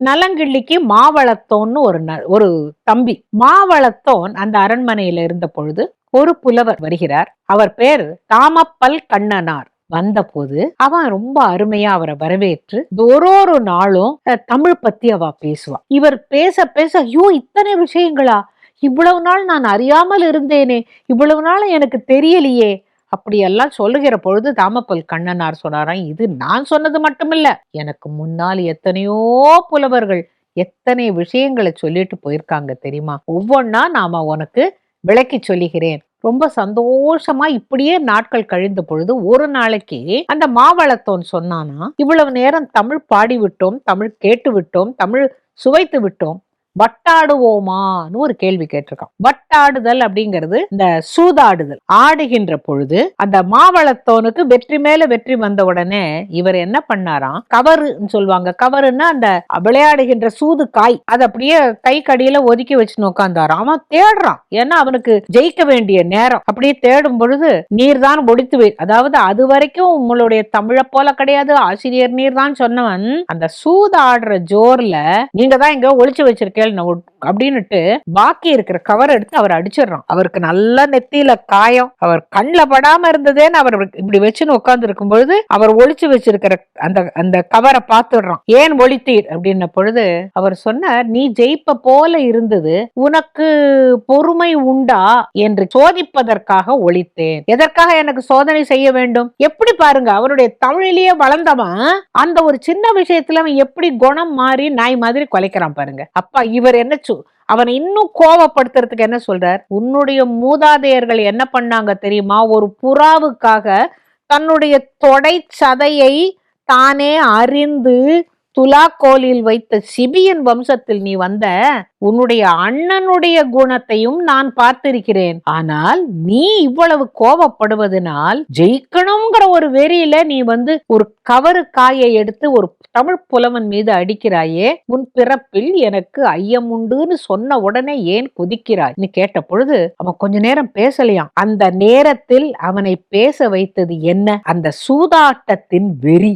நலங்கிள்ளிக்கு மாவளத்தோன்னு ஒரு ஒரு தம்பி. மாவளத்தோன் அந்த அரண்மனையில இருந்த பொழுது ஒரு புலவர் வருகிறார். அவர் பேர் தாமப்பல் கண்ணனார். வந்தபோது அவன் ரொம்ப அருமையா அவரை வரவேற்று ஒரு ஒரு நாளும் தமிழ் பத்தி அவ பேசுவா. இவர் பேச பேச ஐயோ இத்தனை விஷயங்களா? இவ்வளவு நாள் நான் அறியாமல் இருந்தேனே. இவ்வளவு நாள் எனக்கு தெரியலையே. அப்படியெல்லாம் சொல்லுகிற பொழுது தாமப்பல் கண்ணனார் சொன்னாராம் இது நான் சொன்னது மட்டுமில்ல. எனக்கு முன்னால் எத்தனையோ புலவர்கள் எத்தனை விஷயங்களை சொல்லிட்டு போயிருக்காங்க தெரியுமா? ஒவ்வொன்னா நாம உனக்கு விளக்கி சொல்லுகிறேன். ரொம்ப சந்தோஷமா இப்படியே நாட்கள் கழிந்த பொழுது ஒரு நாளைக்கு அந்த மாவளத்தோன் சொன்னானா இவ்வளவு நேரம் தமிழ் பாடி விட்டோம் தமிழ் கேட்டு விட்டோம் தமிழ் சுவைத்து விட்டோம் வட்டாடுவோமான்னு ஒரு கேள்வி கேட்டிருக்கான். வட்டாடுதல் அப்படிங்கிறது இந்த சூதாடுதல். ஆடுகின்ற பொழுது அந்த மாவளத்தோனுக்கு வெற்றி மேல வெற்றி வந்த உடனே இவர் என்ன பண்ணாராம்? கவருன்னு சொல்லுவாங்க. கவருன்னா அந்த விளையாடுகின்ற சூது காய் அதை அப்படியே கை கடியில ஒதுக்கி வச்சுன்னு உட்கார்ந்தாராம் அவன் தேடுறான். ஏன்னா அவனுக்கு ஜெயிக்க வேண்டிய நேரம். அப்படியே தேடும் பொழுது நீர்தான் ஒடித்து அதாவது அது வரைக்கும் உங்களுடைய தமிழை போல கிடையாது. ஆசிரியர் நீர் தான் சொன்னவன். அந்த சூதாடுற ஜோர்ல நீங்க தான் இங்க ஒழிச்சு வச்சிருக்கேன் ನಾವು அப்படின்னுட்டு பாக்கி இருக்கிற கவர் எடுத்து அவர் அடிச்சிடுறான். அவருக்கு நல்ல நெத்தியில காயம். அவர் கண்ணில் படாம இருந்ததேன்னு அவர் இப்படி வச்சுன்னு உட்கார்ந்து இருக்கும் பொழுது அவர் ஒழிச்சு வச்சிருக்கிற அந்த அந்த கவரை பார்த்துடுறான். ஏன் ஒழித்தீர் அப்படின்ன பொழுது அவர் சொன்னார் நீ ஜெயிப்ப போல இருந்தது உனக்கு பொறுமை உண்டா? என்று சோதிப்பதற்காக ஒழித்தேன் எதற்காக எனக்கு சோதனை செய்ய வேண்டும்? எப்படி பாருங்க அவருடைய தமிழிலேயே வளர்ந்தவன் அந்த ஒரு சின்ன விஷயத்துல அவன் எப்படி குணம் மாறி நாய் மாதிரி குலைக்கிறான் பாருங்க. அப்பா இவர் என்ன அவன் இன்னும் கோவப்படுத்துறதுக்கு என்ன சொல்றார்? உன்னுடைய மூதாதையர்கள் என்ன பண்ணாங்க தெரியுமா? ஒரு புறாவுக்காக தன்னுடைய தொடை சதையை தானே அறிந்து துலாக்கோலில் வைத்த சிபியன் வம்சத்தில் நீ வந்த உன்னுடைய அண்ணனுடைய குணத்தையும் நான் பார்த்திருக்கிறேன். ஆனால் நீ இவ்வளவு கோபப்படுவதனால் ஜெயிக்கணும் ஒரு வெறியில நீ வந்து ஒரு கவரு காயை எடுத்து ஒரு தமிழ் புலவன் மீது அடிக்கிறாயே உன் பிறப்பில் எனக்கு ஐயம் உண்டுன்னு சொன்ன உடனே ஏன் குதிக்கிறாய்? கேட்ட பொழுது அவன் கொஞ்ச நேரம் பேசலையாம். அந்த நேரத்தில் அவனை பேச வைத்தது என்ன? அந்த சூதாட்டத்தின் வெறி.